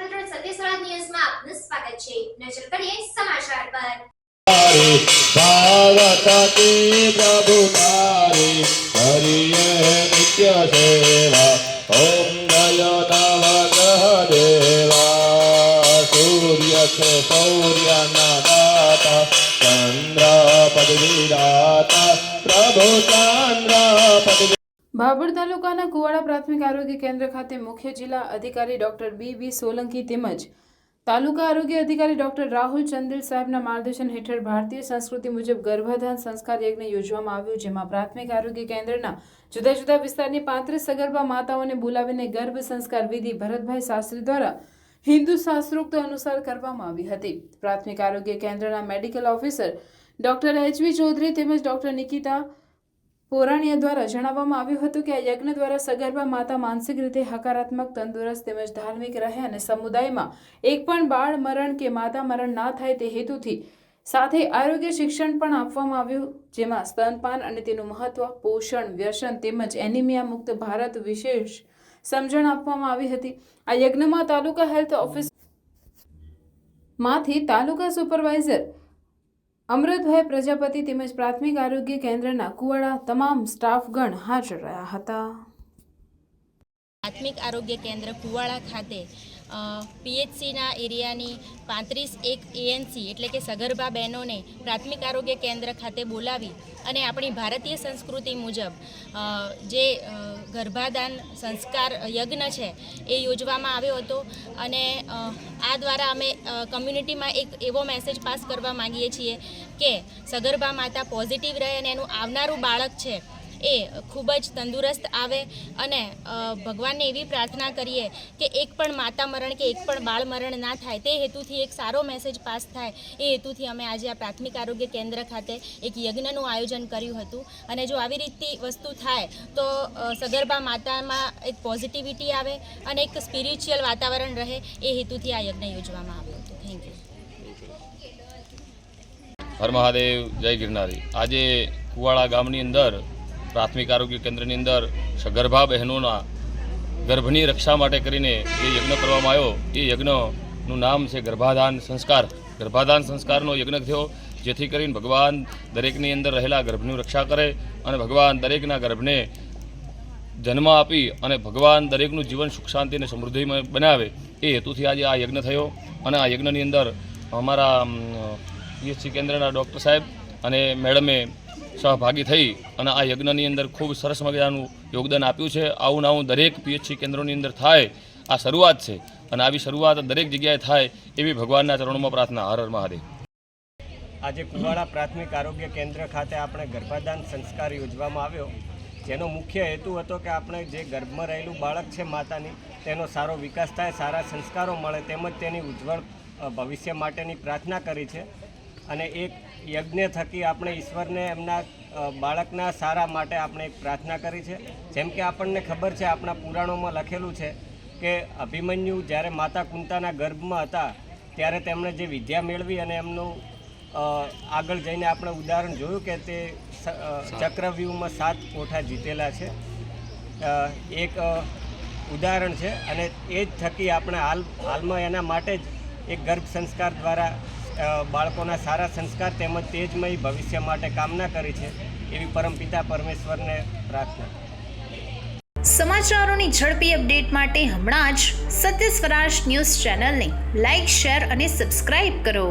આપનું સ્વાગત છે. નજર કરીએ સમાચાર પર. તારી ભાવતતી પ્રભુ તારી, હરિયે નિત્ય ચંદ્ર પદવી દાતા પ્રભુ ચંદ્ર ભાભર તાલુકાના કુવાડા પ્રાથમિક આરોગ્ય કેન્દ્ર ખાતે મુખ્ય જિલ્લા અધિકારી ડોક્ટર બી બી સોલંકી તેમજ તાલુકા આરોગ્ય અધિકારી ડોક્ટર રાહુલ ચંદેલ સાહેબના માર્ગદર્શન હેઠળ ભારતીય સંસ્કૃતિ મુજબ ગર્ભાધાન સંસ્કાર યજ્ઞ યોજવામાં આવ્યું, જેમાં પ્રાથમિક આરોગ્ય કેન્દ્રના જુદા જુદા વિસ્તારની પાંત્રીસ સગર્ભા માતાઓને બોલાવીને ગર્ભ સંસ્કાર વિધિ ભરતભાઈ શાસ્ત્રી દ્વારા હિન્દુ શાસ્ત્રોક્ત અનુસાર કરવામાં આવી હતી. પ્રાથમિક આરોગ્ય કેન્દ્રના medical officer doctor HV Chaudhary તેમજ ડોક્ટર નિકિતા પોરાણીયા દ્વારા જણાવવામાં આવ્યું હતું કે આ યજ્ઞ દ્વારા સગર્ભા માતા માનસિક રીતે હકારાત્મક, તંદુરસ્ત તેમજ ધાર્મિક રહે અને સમુદાયમાં એક પણ બાળ મરણ કે માતા મરણ ના થાય તે હેતુથી સાથે આરોગ્ય શિક્ષણ પણ આપવામાં આવ્યું, જેમાં સ્તનપાન અને તેનું મહત્વ, પોષણ, વ્યસન તેમજ એનિમિયા મુક્ત ભારત વિશેષ સમજણ આપવામાં આવી હતી. આ યજ્ઞમાં તાલુકા હેલ્થ ઓફિસમાંથી તાલુકા સુપરવાઇઝર અમૃતભાઈ પ્રજાપતિ તેમજ પ્રાથમિક આરોગ્ય કેન્દ્રના કુવાડા તમામ સ્ટાફગણ હાજર રહ્યા હતા. પ્રાથમિક આરોગ્ય કેન્દ્ર કુવાડા ખાતે પીએચસીના એરિયાની પાંત્રીસ એક એએનસી એટલે કે સગર્ભા બહેનોને પ્રાથમિક આરોગ્ય કેન્દ્ર ખાતે બોલાવી અને આપણી ભારતીય સંસ્કૃતિ મુજબ જે ગર્ભાદાન સંસ્કાર યજ્ઞ છે એ યોજવામાં આવ્યો હતો અને આ દ્વારા અમે કમ્યુનિટીમાં એક એવો મેસેજ પાસ કરવા માંગીએ છીએ કે સગર્ભા માતા પોઝિટિવ રહે અને એનું આવનારું બાળક છે એ ખૂબ જ તંદુરસ્ત આવે અને ભગવાનને એવી પ્રાર્થના કરીએ કે એક પણ માતા મરણ કે એક પણ બાળ મરણ ના થાય. તે હેતુથી એક સારો મેસેજ પાસ થાય. એ હેતુથી અમે આજે આ પ્રાથમિક આરોગ્ય કેન્દ્ર ખાતે એક યજ્ઞનું આયોજન કર્યું હતું. અને જો આવી રીતની વસ્તુ થાય, તો સગર્ભા માતામાં એક પોઝિટિવિટી આવે અને એક સ્પિરિચ્યુઅલ વાતાવરણ રહે. એ હેતુથી આ યજ્ઞ યોજવામાં આવ્યો હતો. થેન્ક યુ હર મહાદેવ, જય ગિરનારી. આજે કુવાડા ગામની અંદર પ્રાથમિક આરોગ્ય કેન્દ્રની અંદર સગર્ભા બહેનોના ગર્ભની રક્ષા માટે કરીને જે યજ્ઞ કરવામાં આવ્યો, એ યજ્ઞનું નામ છે ગર્ભાધાન સંસ્કાર. ગર્ભાધાન સંસ્કારનો યજ્ઞ થયો, જેથી કરીને ભગવાન દરેકની અંદર રહેલા ગર્ભની રક્ષા કરે અને ભગવાન દરેકના ગર્ભને જન્મ આપી અને ભગવાન દરેકનું જીવન સુખ શાંતિ અને સમૃદ્ધિમાં બનાવે, એ હેતુથી આજે આ યજ્ઞ થયો. અને આ યજ્ઞની અંદર અમારા પીએચસી કેન્દ્રના ડૉક્ટર સાહેબ અને મેડમે સહભાગી થઈ અને આ યજ્ઞની અંદર ખૂબ સરસ મજાનું યોગદાન આપ્યું છે. આવું આવું દરેક પીએચસી કેન્દ્રોની અંદર થાય, આ શરૂઆત છે અને આવી શરૂઆત દરેક જગ્યાએ થાય એવી ભગવાનના ચરણોમાં પ્રાર્થના. હર હર મહાદેવ. આજે કુવાડા પ્રાથમિક આરોગ્ય કેન્દ્ર ખાતે આપણે ગર્ભાધાન સંસ્કાર યોજવામાં આવ્યો. જેનો મુખ્ય હેતુ હતો કે આપણે જે ગર્ભમાં રહેલું બાળક છે માતાની, તેનો સારો વિકાસ થાય, સારા સંસ્કારો મળે, તેમજ તેની ઉજ્જવળ ભવિષ્ય માટેની પ્રાર્થના કરી છે. અને એક યજ્ઞ થકી આપણે ઈશ્વરને એમના બાળકના સારા માટે આપણે એક પ્રાર્થના કરી છે. જેમ કે આપણને ખબર છે, આપણા પુરાણોમાં લખેલું છે કે અભિમન્યુ જ્યારે માતા કુંતાના ગર્ભમાં હતા, ત્યારે તેમણે જે વિદ્યા મેળવી અને એમનું આગળ જઈને આપણે ઉદાહરણ જોયું કે તે ચક્રવ્યૂહમાં સાત કોઠા જીતેલા છે. એક ઉદાહરણ છે અને એ જ થકી આપણે હાલ, હાલમાં એના માટે જ એક ગર્ભ સંસ્કાર દ્વારા બાળકોના સારા સંસ્કાર તેમજ તેજમય ભવિષ્ય માટે કામના કરી છે એવી પરમપિતા પરમેશ્વરને પ્રાર્થના. સમાચારોની ઝડપી અપડેટ માટે હમણાં જ સત્ય સ્વરાજ ન્યૂઝ ચેનલને લાઇક શેર અને સબસ્ક્રાઇબ કરો.